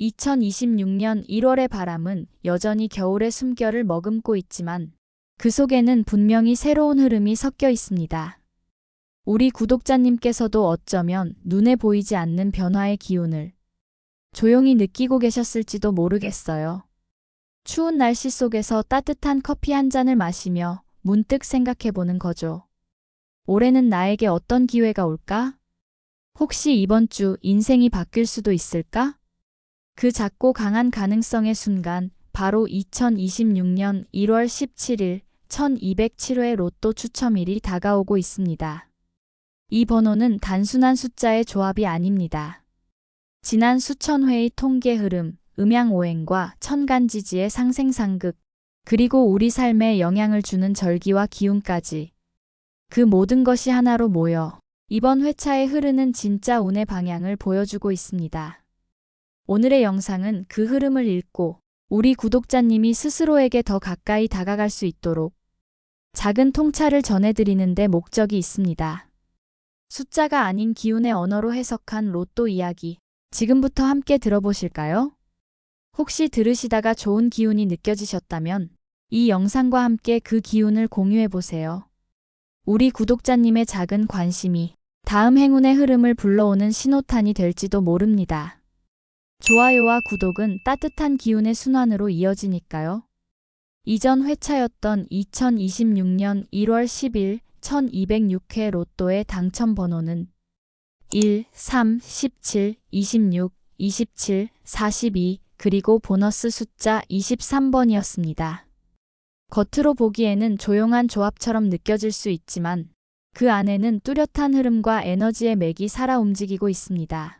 2026년 1월의 바람은 여전히 겨울의 숨결을 머금고 있지만 그 속에는 분명히 새로운 흐름이 섞여 있습니다. 우리 구독자님께서도 어쩌면 눈에 보이지 않는 변화의 기운을 조용히 느끼고 계셨을지도 모르겠어요. 추운 날씨 속에서 따뜻한 커피 한 잔을 마시며 문득 생각해 보는 거죠. 올해는 나에게 어떤 기회가 올까? 혹시 이번 주 인생이 바뀔 수도 있을까? 그 작고 강한 가능성의 순간 바로 2026년 1월 17일 1207회 로또 추첨일이 다가오고 있습니다. 이 번호는 단순한 숫자의 조합이 아닙니다. 지난 수천 회의 통계 흐름, 음양 오행과 천간 지지의 상생상극, 그리고 우리 삶에 영향을 주는 절기와 기운까지 그 모든 것이 하나로 모여 이번 회차에 흐르는 진짜 운의 방향을 보여주고 있습니다. 오늘의 영상은 그 흐름을 읽고 우리 구독자님이 스스로에게 더 가까이 다가갈 수 있도록 작은 통찰을 전해드리는데 목적이 있습니다. 숫자가 아닌 기운의 언어로 해석한 로또 이야기. 지금부터 함께 들어보실까요? 혹시 들으시다가 좋은 기운이 느껴지셨다면 이 영상과 함께 그 기운을 공유해 보세요. 우리 구독자님의 작은 관심이 다음 행운의 흐름을 불러오는 신호탄이 될지도 모릅니다. 좋아요와 구독은 따뜻한 기운의 순환으로 이어지니까요. 이전 회차였던 2026년 1월 10일 1206회 로또의 당첨 번호는 1, 3, 17, 26, 27, 42, 그리고 보너스 숫자 23번이었습니다. 겉으로 보기에는 조용한 조합처럼 느껴질 수 있지만 그 안에는 뚜렷한 흐름과 에너지의 맥이 살아 움직이고 있습니다.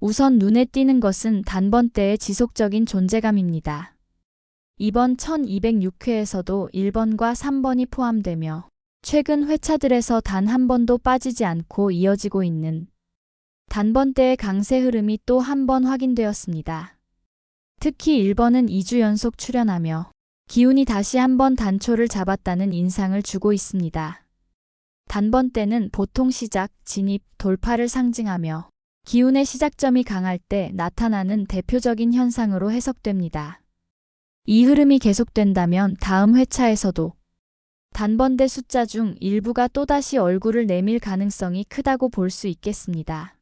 우선 눈에 띄는 것은 단번대의 지속적인 존재감입니다. 이번 1206회에서도 1번과 3번이 포함되며 최근 회차들에서 단 한 번도 빠지지 않고 이어지고 있는 단번대의 강세 흐름이 또 한 번 확인되었습니다. 특히 1번은 2주 연속 출연하며 기운이 다시 한 번 단초를 잡았다는 인상을 주고 있습니다. 단번대는 보통 시작, 진입, 돌파를 상징하며 기운의 시작점이 강할 때 나타나는 대표적인 현상으로 해석됩니다. 이 흐름이 계속된다면 다음 회차에서도 단번대 숫자 중 일부가 또다시 얼굴을 내밀 가능성이 크다고 볼 수 있겠습니다.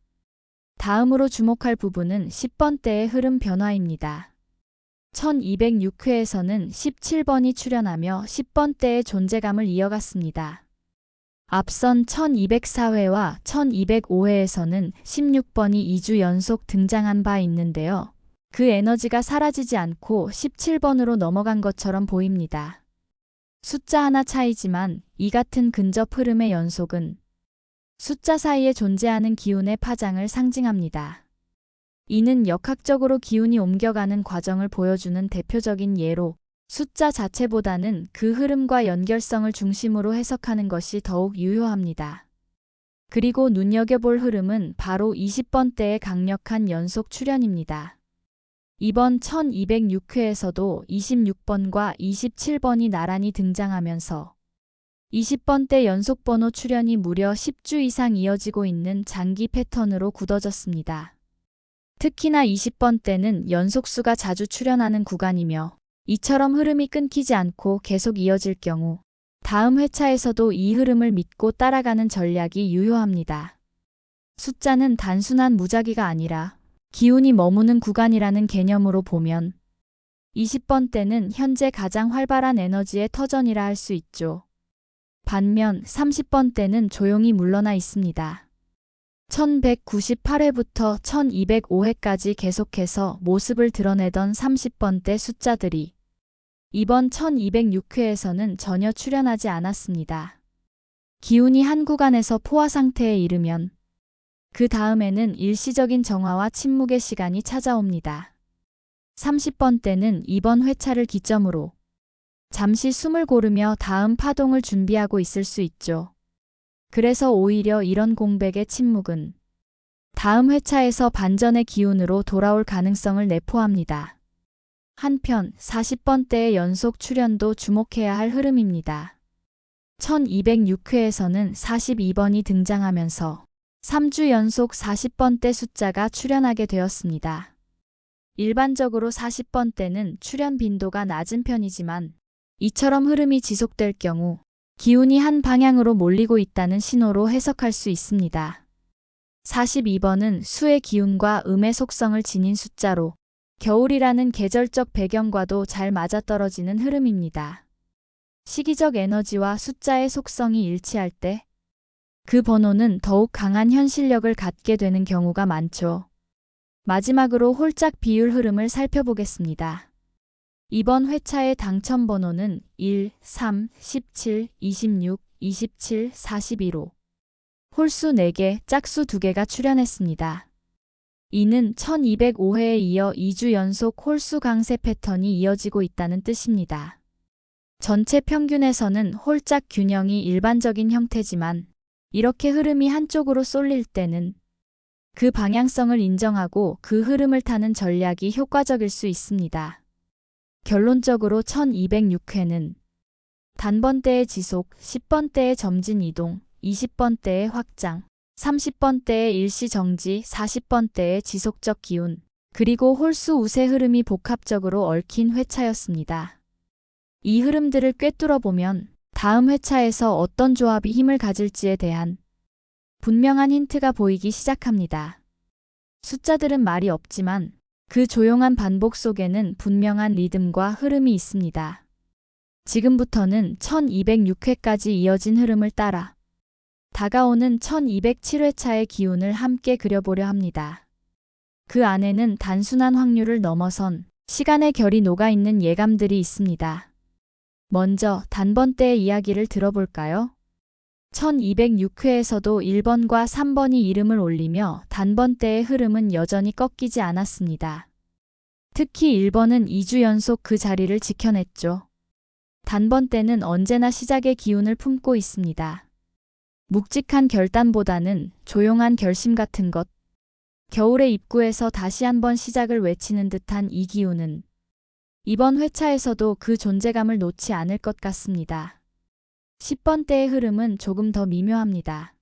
다음으로 주목할 부분은 10번대의 흐름 변화입니다. 1206회에서는 17번이 출연하며 10번대의 존재감을 이어갔습니다. 앞선 1204회와 1205회에서는 16번이 2주 연속 등장한 바 있는데요. 그 에너지가 사라지지 않고 17번으로 넘어간 것처럼 보입니다. 숫자 하나 차이지만 이 같은 근접 흐름의 연속은 숫자 사이에 존재하는 기운의 파장을 상징합니다. 이는 역학적으로 기운이 옮겨가는 과정을 보여주는 대표적인 예로 숫자 자체보다는 그 흐름과 연결성을 중심으로 해석하는 것이 더욱 유효합니다. 그리고 눈여겨볼 흐름은 바로 20번대의 강력한 연속 출현입니다. 이번 1206회에서도 26번과 27번이 나란히 등장하면서 20번대 연속 번호 출현이 무려 10주 이상 이어지고 있는 장기 패턴으로 굳어졌습니다. 특히나 20번대는 연속수가 자주 출현하는 구간이며 이처럼 흐름이 끊기지 않고 계속 이어질 경우 다음 회차에서도 이 흐름을 믿고 따라가는 전략이 유효합니다. 숫자는 단순한 무작위가 아니라 기운이 머무는 구간이라는 개념으로 보면 20번 때는 현재 가장 활발한 에너지의 터전이라 할 수 있죠. 반면 30번 때는 조용히 물러나 있습니다. 1198회부터 1205회까지 계속해서 모습을 드러내던 30번대 숫자들이 이번 1206회에서는 전혀 출연하지 않았습니다. 기운이 한 구간에서 포화 상태에 이르면 그 다음에는 일시적인 정화와 침묵의 시간이 찾아옵니다. 30번 때는 이번 회차를 기점으로 잠시 숨을 고르며 다음 파동을 준비하고 있을 수 있죠. 그래서 오히려 이런 공백의 침묵은 다음 회차에서 반전의 기운으로 돌아올 가능성을 내포합니다. 한편 40번대의 연속 출연도 주목해야 할 흐름입니다. 1206회에서는 42번이 등장하면서 3주 연속 40번대 숫자가 출연하게 되었습니다. 일반적으로 40번 대는 출현 빈도가 낮은 편이지만 이처럼 흐름이 지속될 경우 기운이 한 방향으로 몰리고 있다는 신호로 해석할 수 있습니다. 42번은 수의 기운과 음의 속성을 지닌 숫자로 겨울이라는 계절적 배경과도 잘 맞아떨어지는 흐름입니다. 시기적 에너지와 숫자의 속성이 일치할 때 그 번호는 더욱 강한 현실력을 갖게 되는 경우가 많죠. 마지막으로 홀짝 비율 흐름을 살펴보겠습니다. 이번 회차의 당첨 번호는 1, 3, 17, 26, 27, 42로 홀수 4개, 짝수 2개가 출현했습니다. 이는 1205회에 이어 2주 연속 홀수 강세 패턴이 이어지고 있다는 뜻입니다. 전체 평균에서는 홀짝 균형이 일반적인 형태지만 이렇게 흐름이 한쪽으로 쏠릴 때는 그 방향성을 인정하고 그 흐름을 타는 전략이 효과적일 수 있습니다. 결론적으로 1206회는 단번대의 지속, 10번대의 점진 이동, 20번대의 확장, 30번대의 일시 정지, 40번대의 지속적 기운, 그리고 홀수 우세 흐름이 복합적으로 얽힌 회차였습니다. 이 흐름들을 꿰뚫어 보면 다음 회차에서 어떤 조합이 힘을 가질지에 대한 분명한 힌트가 보이기 시작합니다. 숫자들은 말이 없지만 그 조용한 반복 속에는 분명한 리듬과 흐름이 있습니다. 지금부터는 1206회까지 이어진 흐름을 따라 다가오는 1207회차의 기운을 함께 그려보려 합니다. 그 안에는 단순한 확률을 넘어선 시간의 결이 녹아있는 예감들이 있습니다. 먼저 단번대의 이야기를 들어볼까요? 1206회에서도 1번과 3번이 이름을 올리며 단번대의 흐름은 여전히 꺾이지 않았습니다. 특히 1번은 2주 연속 그 자리를 지켜냈죠. 단번대는 언제나 시작의 기운을 품고 있습니다. 묵직한 결단보다는 조용한 결심 같은 것. 겨울의 입구에서 다시 한번 시작을 외치는 듯한 이 기운은 이번 회차에서도 그 존재감을 놓지 않을 것 같습니다. 10번대의 흐름은 조금 더 미묘합니다.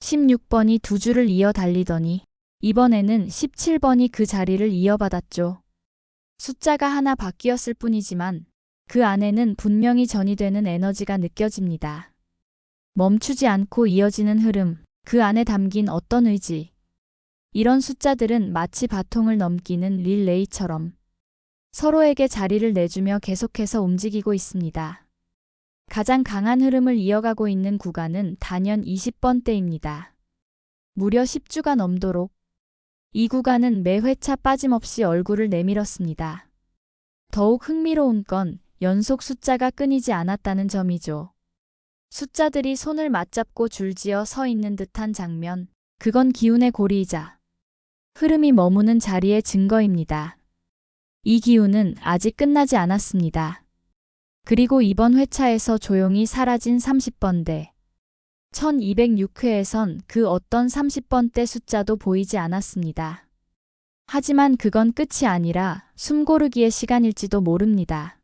16번이 두 줄을 이어 달리더니 이번에는 17번이 그 자리를 이어받았죠. 숫자가 하나 바뀌었을 뿐이지만 그 안에는 분명히 전이되는 에너지가 느껴집니다. 멈추지 않고 이어지는 흐름, 그 안에 담긴 어떤 의지. 이런 숫자들은 마치 바통을 넘기는 릴레이처럼 서로에게 자리를 내주며 계속해서 움직이고 있습니다. 가장 강한 흐름을 이어가고 있는 구간은 단연 20번대입니다. 무려 10주가 넘도록 이 구간은 매 회차 빠짐없이 얼굴을 내밀었습니다. 더욱 흥미로운 건 연속 숫자가 끊이지 않았다는 점이죠. 숫자들이 손을 맞잡고 줄지어 서 있는 듯한 장면, 그건 기운의 고리이자 흐름이 머무는 자리의 증거입니다. 이 기운은 아직 끝나지 않았습니다. 그리고 이번 회차에서 조용히 사라진 30번대. 1206회에선 그 어떤 30번대 숫자도 보이지 않았습니다. 하지만 그건 끝이 아니라 숨고르기의 시간일지도 모릅니다.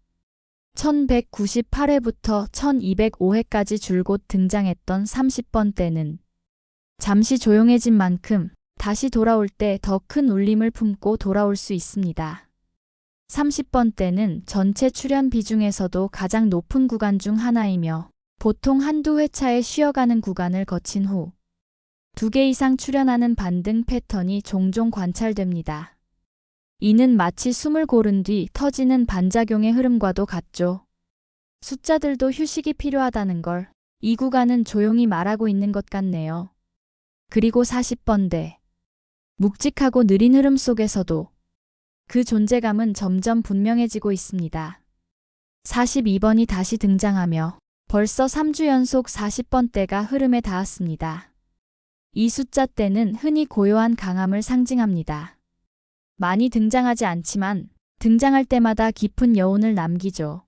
1198회부터 1205회까지 줄곧 등장했던 30번대는 잠시 조용해진 만큼 다시 돌아올 때 더 큰 울림을 품고 돌아올 수 있습니다. 30번대는 전체 출연 비중에서도 가장 높은 구간 중 하나이며 보통 한두 회차에 쉬어가는 구간을 거친 후 두 개 이상 출연하는 반등 패턴이 종종 관찰됩니다. 이는 마치 숨을 고른 뒤 터지는 반작용의 흐름과도 같죠. 숫자들도 휴식이 필요하다는 걸 이 구간은 조용히 말하고 있는 것 같네요. 그리고 40번대. 묵직하고 느린 흐름 속에서도 그 존재감은 점점 분명해지고 있습니다. 42번이 다시 등장하며 벌써 3주 연속 40번대가 흐름에 닿았습니다. 이 숫자 때는 흔히 고요한 강함을 상징합니다. 많이 등장하지 않지만 등장할 때마다 깊은 여운을 남기죠.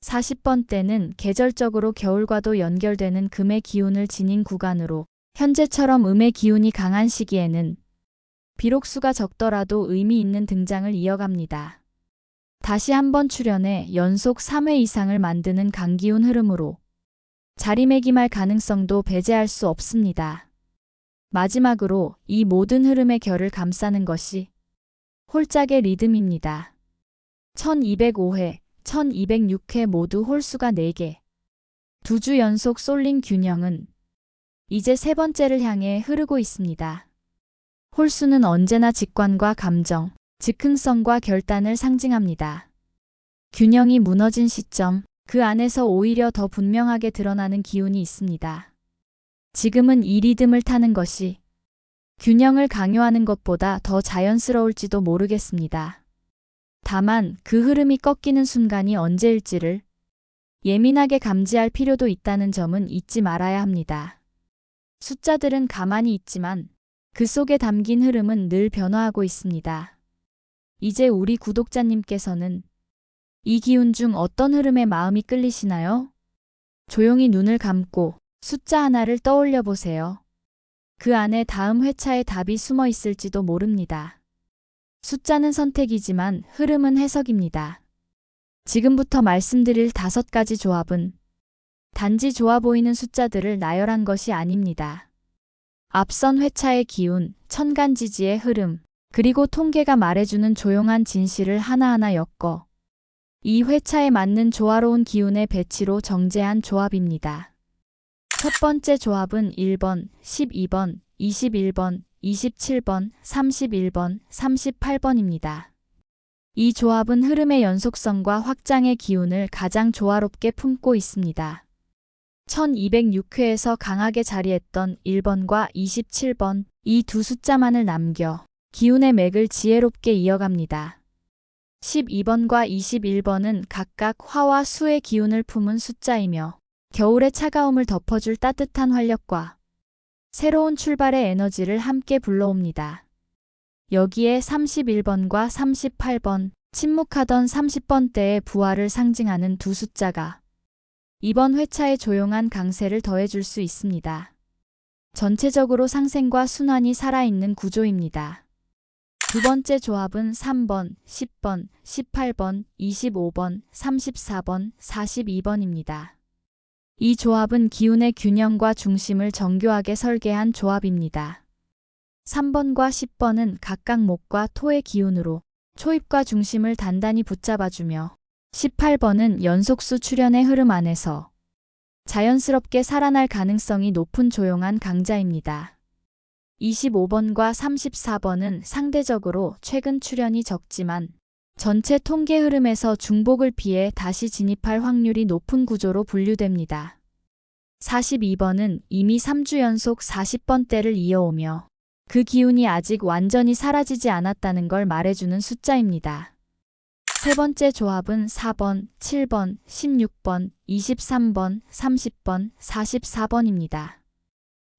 40번 때는 계절적으로 겨울과도 연결되는 금의 기운을 지닌 구간으로 현재처럼 음의 기운이 강한 시기에는 비록 수가 적더라도 의미 있는 등장을 이어갑니다. 다시 한번 출연해 연속 3회 이상을 만드는 강기운 흐름으로 자리매김할 가능성도 배제할 수 없습니다. 마지막으로 이 모든 흐름의 결을 감싸는 것이 홀짝의 리듬입니다. 1205회, 1206회 모두 홀수가 4개. 두 주 연속 쏠린 균형은 이제 세 번째를 향해 흐르고 있습니다. 홀수는 언제나 직관과 감정, 즉흥성과 결단을 상징합니다. 균형이 무너진 시점, 그 안에서 오히려 더 분명하게 드러나는 기운이 있습니다. 지금은 이 리듬을 타는 것이 균형을 강요하는 것보다 더 자연스러울지도 모르겠습니다. 다만 그 흐름이 꺾이는 순간이 언제일지를 예민하게 감지할 필요도 있다는 점은 잊지 말아야 합니다. 숫자들은 가만히 있지만 그 속에 담긴 흐름은 늘 변화하고 있습니다. 이제 우리 구독자님께서는 이 기운 중 어떤 흐름에 마음이 끌리시나요? 조용히 눈을 감고 숫자 하나를 떠올려 보세요. 그 안에 다음 회차의 답이 숨어 있을지도 모릅니다. 숫자는 선택이지만 흐름은 해석입니다. 지금부터 말씀드릴 다섯 가지 조합은 단지 좋아 보이는 숫자들을 나열한 것이 아닙니다. 앞선 회차의 기운, 천간지지의 흐름, 그리고 통계가 말해주는 조용한 진실을 하나하나 엮어 이 회차에 맞는 조화로운 기운의 배치로 정제한 조합입니다. 첫 번째 조합은 1번, 12번, 21번, 27번, 31번, 38번입니다. 이 조합은 흐름의 연속성과 확장의 기운을 가장 조화롭게 품고 있습니다. 1206회에서 강하게 자리했던 1번과 27번, 이 두 숫자만을 남겨 기운의 맥을 지혜롭게 이어갑니다. 12번과 21번은 각각 화와 수의 기운을 품은 숫자이며 겨울의 차가움을 덮어줄 따뜻한 활력과 새로운 출발의 에너지를 함께 불러옵니다. 여기에 31번과 38번, 침묵하던 30번대의 부활을 상징하는 두 숫자가 이번 회차에 조용한 강세를 더해줄 수 있습니다. 전체적으로 상생과 순환이 살아있는 구조입니다. 두 번째 조합은 3번, 10번, 18번, 25번, 34번, 42번입니다. 이 조합은 기운의 균형과 중심을 정교하게 설계한 조합입니다. 3번과 10번은 각각 목과 토의 기운으로 초입과 중심을 단단히 붙잡아주며 18번은 연속수 출현의 흐름 안에서 자연스럽게 살아날 가능성이 높은 조용한 강자입니다. 25번과 34번은 상대적으로 최근 출현이 적지만 전체 통계 흐름에서 중복을 피해 다시 진입할 확률이 높은 구조로 분류됩니다. 42번은 이미 3주 연속 40번대를 이어오며 그 기운이 아직 완전히 사라지지 않았다는 걸 말해주는 숫자입니다. 세 번째 조합은 4번, 7번, 16번, 23번, 30번, 44번입니다.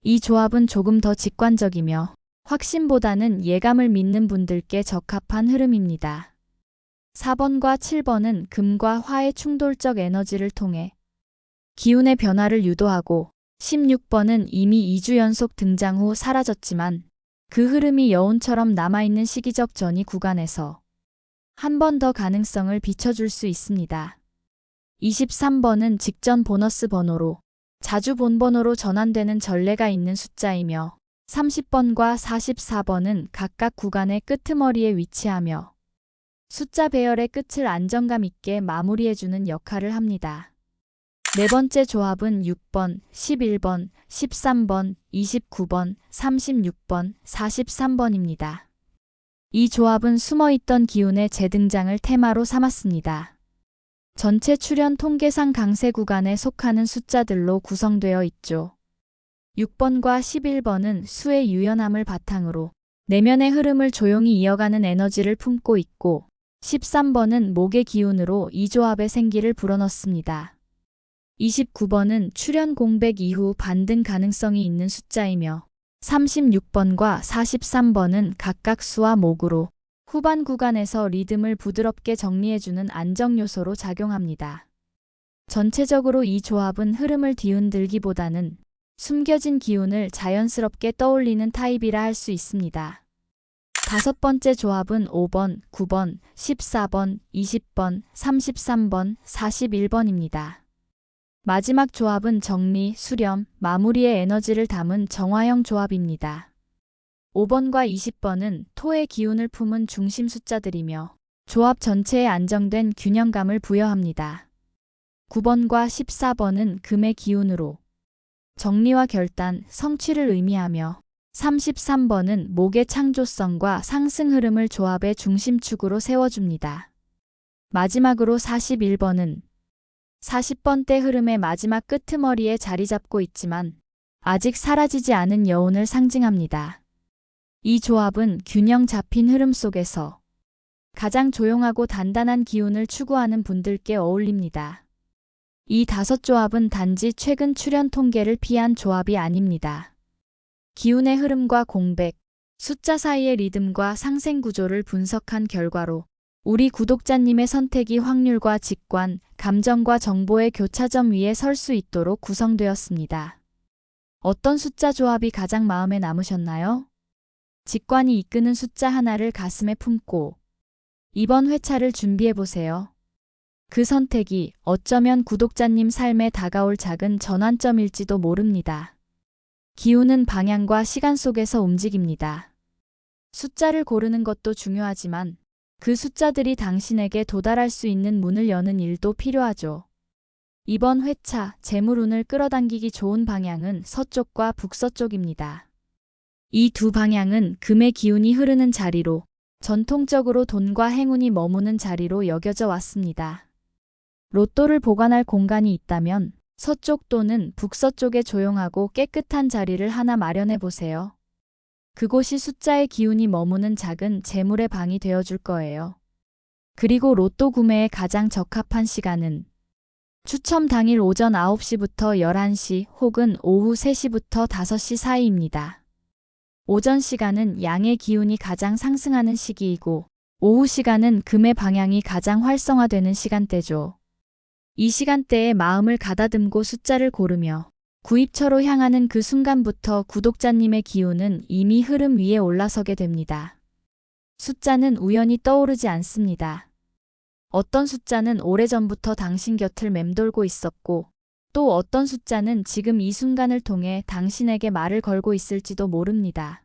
이 조합은 조금 더 직관적이며 확신보다는 예감을 믿는 분들께 적합한 흐름입니다. 4번과 7번은 금과 화의 충돌적 에너지를 통해 기운의 변화를 유도하고 16번은 이미 2주 연속 등장 후 사라졌지만 그 흐름이 여운처럼 남아있는 시기적 전이 구간에서 한 번 더 가능성을 비춰줄 수 있습니다. 23번은 직전 보너스 번호로 자주 본 번호로 전환되는 전례가 있는 숫자이며 30번과 44번은 각각 구간의 끄트머리에 위치하며 숫자 배열의 끝을 안정감 있게 마무리해주는 역할을 합니다. 네 번째 조합은 6번, 11번, 13번, 29번, 36번, 43번입니다. 이 조합은 숨어있던 기운의 재등장을 테마로 삼았습니다. 전체 출현 통계상 강세 구간에 속하는 숫자들로 구성되어 있죠. 6번과 11번은 수의 유연함을 바탕으로 내면의 흐름을 조용히 이어가는 에너지를 품고 있고 13번은 목의 기운으로 이 조합의 생기를 불어넣습니다. 29번은 출현 공백 이후 반등 가능성이 있는 숫자이며 36번과 43번은 각각 수와 목으로 후반 구간에서 리듬을 부드럽게 정리해주는 안정 요소로 작용합니다. 전체적으로 이 조합은 흐름을 뒤흔들기보다는 숨겨진 기운을 자연스럽게 떠올리는 타입이라 할 수 있습니다. 다섯 번째 조합은 5번, 9번, 14번, 20번, 33번, 41번입니다. 마지막 조합은 정리, 수렴, 마무리의 에너지를 담은 정화형 조합입니다. 5번과 20번은 토의 기운을 품은 중심 숫자들이며 조합 전체에 안정된 균형감을 부여합니다. 9번과 14번은 금의 기운으로 정리와 결단, 성취를 의미하며 33번은 목의 창조성과 상승 흐름을 조합의 중심축으로 세워줍니다. 마지막으로 41번은 40번 대 흐름의 마지막 끄트머리에 자리 잡고 있지만 아직 사라지지 않은 여운을 상징합니다. 이 조합은 균형 잡힌 흐름 속에서 가장 조용하고 단단한 기운을 추구하는 분들께 어울립니다. 이 다섯 조합은 단지 최근 출현 통계를 피한 조합이 아닙니다. 기운의 흐름과 공백, 숫자 사이의 리듬과 상생 구조를 분석한 결과로 우리 구독자님의 선택이 확률과 직관, 감정과 정보의 교차점 위에 설 수 있도록 구성되었습니다. 어떤 숫자 조합이 가장 마음에 남으셨나요? 직관이 이끄는 숫자 하나를 가슴에 품고 이번 회차를 준비해 보세요. 그 선택이 어쩌면 구독자님 삶에 다가올 작은 전환점일지도 모릅니다. 기운은 방향과 시간 속에서 움직입니다. 숫자를 고르는 것도 중요하지만 그 숫자들이 당신에게 도달할 수 있는 문을 여는 일도 필요하죠. 이번 회차 재물운을 끌어당기기 좋은 방향은 서쪽과 북서쪽입니다. 이 두 방향은 금의 기운이 흐르는 자리로 전통적으로 돈과 행운이 머무는 자리로 여겨져 왔습니다. 로또를 보관할 공간이 있다면 서쪽 또는 북서쪽에 조용하고 깨끗한 자리를 하나 마련해 보세요. 그곳이 숫자의 기운이 머무는 작은 재물의 방이 되어줄 거예요. 그리고 로또 구매에 가장 적합한 시간은 추첨 당일 오전 9시부터 11시 혹은 오후 3시부터 5시 사이입니다. 오전 시간은 양의 기운이 가장 상승하는 시기이고 오후 시간은 금의 방향이 가장 활성화되는 시간대죠. 이 시간대에 마음을 가다듬고 숫자를 고르며 구입처로 향하는 그 순간부터 구독자님의 기운은 이미 흐름 위에 올라서게 됩니다. 숫자는 우연히 떠오르지 않습니다. 어떤 숫자는 오래전부터 당신 곁을 맴돌고 있었고 또 어떤 숫자는 지금 이 순간을 통해 당신에게 말을 걸고 있을지도 모릅니다.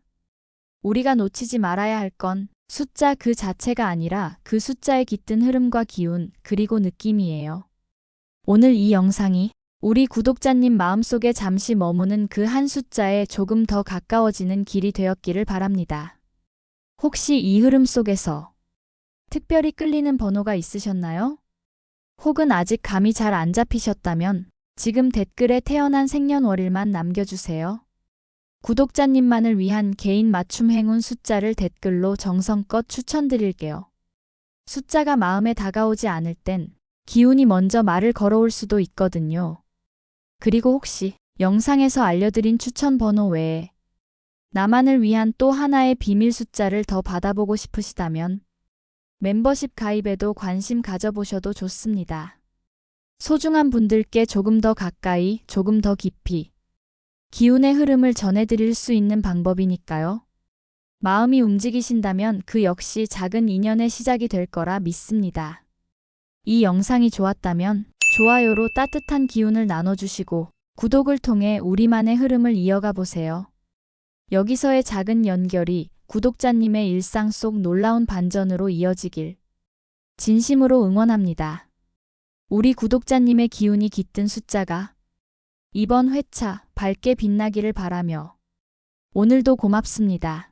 우리가 놓치지 말아야 할 건 숫자 그 자체가 아니라 그 숫자에 깃든 흐름과 기운, 그리고 느낌이에요. 오늘 이 영상이 우리 구독자님 마음속에 잠시 머무는 그 한 숫자에 조금 더 가까워지는 길이 되었기를 바랍니다. 혹시 이 흐름 속에서 특별히 끌리는 번호가 있으셨나요? 혹은 아직 감이 잘 안 잡히셨다면 지금 댓글에 태어난 생년월일만 남겨주세요. 구독자님만을 위한 개인 맞춤 행운 숫자를 댓글로 정성껏 추천드릴게요. 숫자가 마음에 다가오지 않을 땐 기운이 먼저 말을 걸어올 수도 있거든요. 그리고 혹시 영상에서 알려드린 추천 번호 외에 나만을 위한 또 하나의 비밀 숫자를 더 받아보고 싶으시다면 멤버십 가입에도 관심 가져보셔도 좋습니다. 소중한 분들께 조금 더 가까이, 조금 더 깊이 기운의 흐름을 전해드릴 수 있는 방법이니까요. 마음이 움직이신다면 그 역시 작은 인연의 시작이 될 거라 믿습니다. 이 영상이 좋았다면 좋아요로 따뜻한 기운을 나눠주시고 구독을 통해 우리만의 흐름을 이어가 보세요. 여기서의 작은 연결이 구독자님의 일상 속 놀라운 반전으로 이어지길 진심으로 응원합니다. 우리 구독자님의 기운이 깃든 숫자가 이번 회차 밝게 빛나기를 바라며 오늘도 고맙습니다.